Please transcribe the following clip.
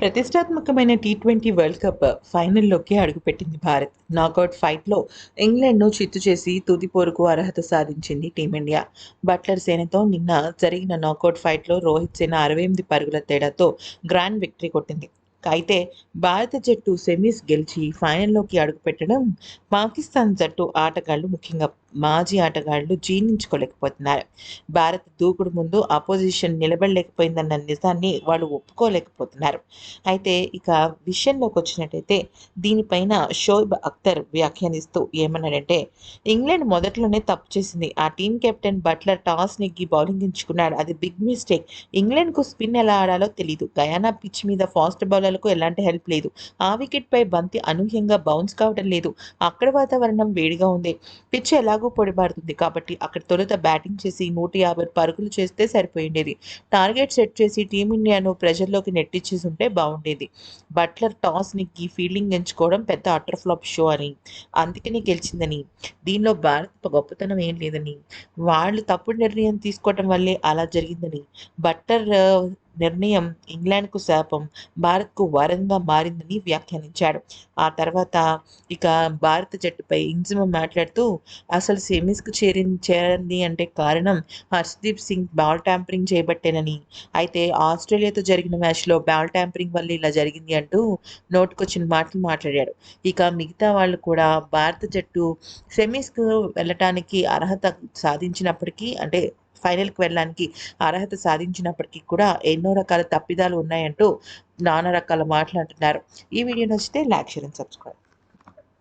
ప్రతిష్టాత్మకమైన T twenty world cup ఫైనల్లోకి అడుగుపెట్టింది భారత్. నాకౌట్ ఫైట్లో ఇంగ్లాండ్ను చిత్తు చేసి తుది పోరుకు అర్హత సాధించింది టీమిండియా బట్లర్ సేనతో నిన్న జరిగిన నాకౌట్ ఫైట్లో రోహిత్ సేన అరవై ఎనిమిది పరుగుల తేడాతో గ్రాండ్ విక్టరీ కొట్టింది. అయితే భారత జట్టు సెమీస్ గెలిచి ఫైనల్లోకి అడుగుపెట్టడం పాకిస్తాన్ జట్టు ఆటగాళ్ళు ముఖ్యంగా మాజీ ఆటగాళ్ళు జీర్ణించుకోలేకపోతున్నారు. భారత్ దూకుడు ముందు అపోజిషన్ నిలబడలేకపోయిందన్న నిజాన్ని వాళ్ళు ఒప్పుకోలేకపోతున్నారు. అయితే ఇక విషయంలోకి వచ్చినట్టయితే దీనిపైన షోయబ్ అఖ్తర్ వ్యాఖ్యానిస్తూ ఏమన్నాడంటే ఇంగ్లాండ్ మొదట్లోనే తప్పు చేసింది. ఆ టీం కెప్టెన్ బట్లర్ టాస్ నెగ్గి బౌలింగ్ ఎంచుకున్నాడు. అది బిగ్ మిస్టేక్. ఇంగ్లాండ్కు స్పిన్ ఎలా ఆడాలో తెలియదు గయానా పిచ్ మీద ఫాస్ట్ బౌలర్లకు ఎలాంటి హెల్ప్ లేదు. ఆ వికెట్ పై బంతి అనూహ్యంగా బౌన్స్ కావడం లేదు. అక్కడ వాతావరణం వేడిగా ఉంది. పిచ్ ఎలా ఎలాగో పొడిబారుతుంది కాబట్టి అక్కడ తొలుత బ్యాటింగ్ చేసి నూట యాభై పరుగులు చేస్తే సరిపోయిండేది. టార్గెట్ సెట్ చేసి టీమిండియాను ప్రెజర్లోకి నెట్టించేసి ఉంటే బాగుండేది బట్లర్ టాస్ నెగ్గి ఫీల్డింగ్ ఎంచుకోవడం పెద్ద అటర్ ఫ్లాప్ షో అని. అందుకని గెలిచిందని. దీనిలో భారత్ గొప్పతనం ఏం లేదని. వాళ్ళు తప్పుడు నిర్ణయం తీసుకోవడం వల్లే అలా జరిగిందని. బట్లర్ నిర్ణయం ఇంగ్లాండ్కు శాపం భారత్కు వరంగా మారిందని వ్యాఖ్యానించాడు. ఆ తర్వాత ఇక భారత జట్టుపై ఇంజిమ మాట్లాడుతూ అసలు సెమీస్కు చేరి చేరింది అంటే కారణం హర్షదీప్ సింగ్ బాల్ ట్యాంపరింగ్ చేయబట్టేనని అయితే ఆస్ట్రేలియాతో జరిగిన మ్యాచ్లో బాల్ ట్యాంపరింగ్ వల్ల ఇలా జరిగింది అంటూ నోటుకొచ్చిన మాటలు మాట్లాడాడు. ఇక మిగతా వాళ్ళు కూడా భారత జట్టు సెమీస్కు వెళ్ళటానికి అర్హత సాధించినప్పటికీ అంటే ఫైనల్కి వెళ్ళడానికి అర్హత సాధించినప్పటికీ కూడా ఎన్నో రకాల తప్పిదాలు ఉన్నాయంటూ నానా రకాల మాటలు అంటున్నారు. ఈ వీడియో నచ్చితే లైక్ షేర్ అండ్ సబ్స్క్రైబ్.